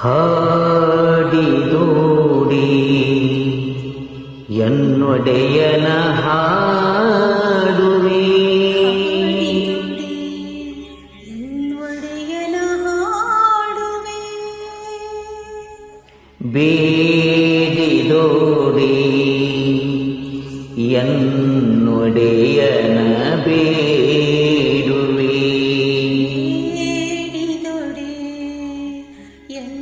ಹಾಡಿದೋಡಿ. ಎನ್ನೊಡೆಯನ ಹಾಡುವೆ. ಎನ್ನೊಡೆಯನ ಹಾಡುವೆ ಬೇಡಿದೋಡಿ. ಎನ್ನೊಡೆಯನ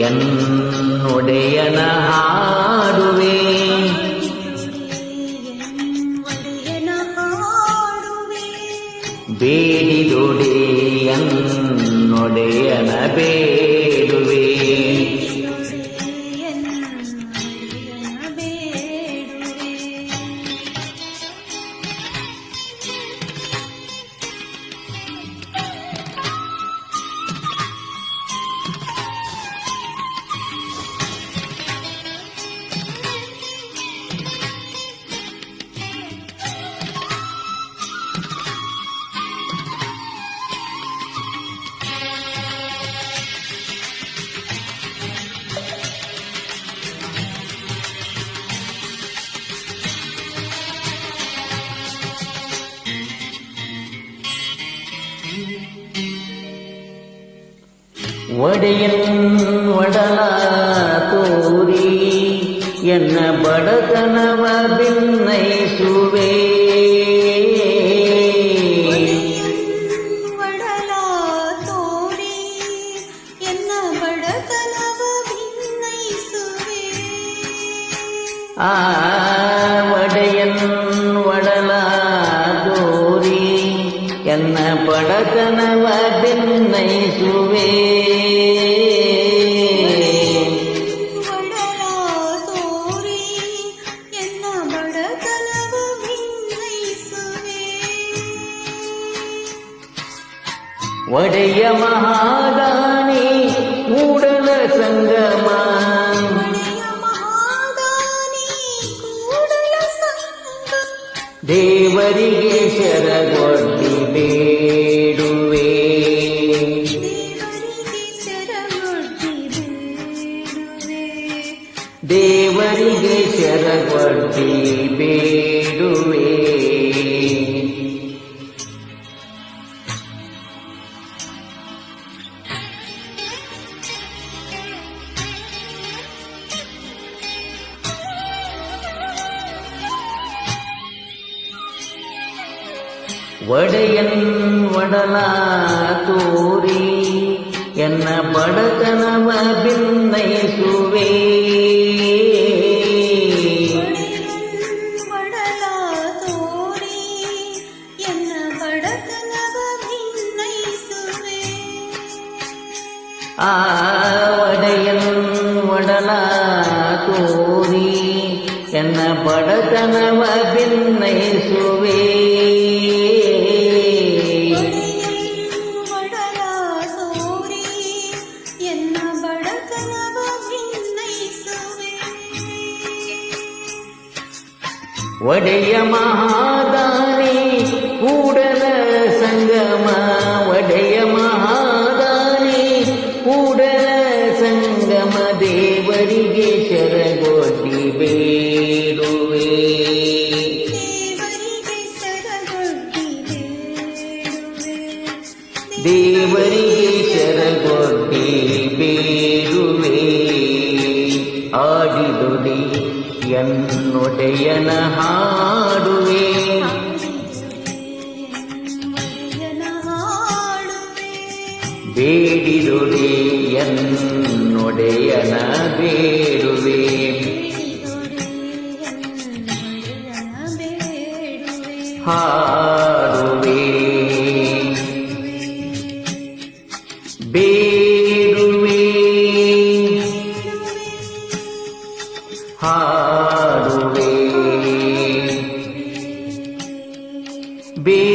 ಎನ್ನುಡೆಯನ ಹಾಡುವೆ. ಬೇಡಿದೊಡೆ ಎನ್ನೊಡೆಯನ ಬೇಡುವೆ ಒಡೆಯನ್ ಒಡಲ ತೋರಿ ಎನ್ನ ಬಡತನವ ಭಿನ್ನೈಸುವೆ ಆ ಎನ್ನ ಬಡತನವ ಭಿನ್ನೈಸುವೆ ಒಡಲ ತೋರಿ ಎನ್ನ ಬಡತನವ ಭಿನ್ನೈಸುವೆ ಒಡೆಯ ಮಹಾದಾನಿ ಕೂಡಲ ಸಂಗಮ ಒಡೆಯ ಮಹಾದಾನಿ ಕೂಡಲ ಸಂಗ ದೇವರಿಗೆ ದೇವರಿಗೆ ಶರಗೊಡ್ಡಿ ಬೇಡುವೆ ಒಡೆಯನ್ ಒಡಲ ತೋರಿ ಎನ್ನ ಬಡತನವ ಭಿನ್ನೈಸುವೆ ಆ ಒಡೆಯನ್ ಒಡಲ ತೋರಿ ಎನ್ನ ಬಡತನವ ಭಿನ್ನೈಸುವೆ ಒಡಲ ತೋರಿ ಎನ್ನ ಬಡತನವ ಭಿನ್ನೈಸುವೆ ಒಡೆಯ ಮಹಾದಾನಿ ಕೂಡಲ ಸಂಗಮ ಒಡೆಯ ದೇವರಿಗೆ ಶರಗೊಡ್ಡಿ ಬೇರುವೆ ಆಡಿದೊಡಿ ಎನ್ನೊಡೆಯನ ಹಾಡುವೆ. ಬೇಡಿದೊಡಿ ಎನ್ನೊಡೆಯನ ಬೇಡುವೆ. ಹಾ be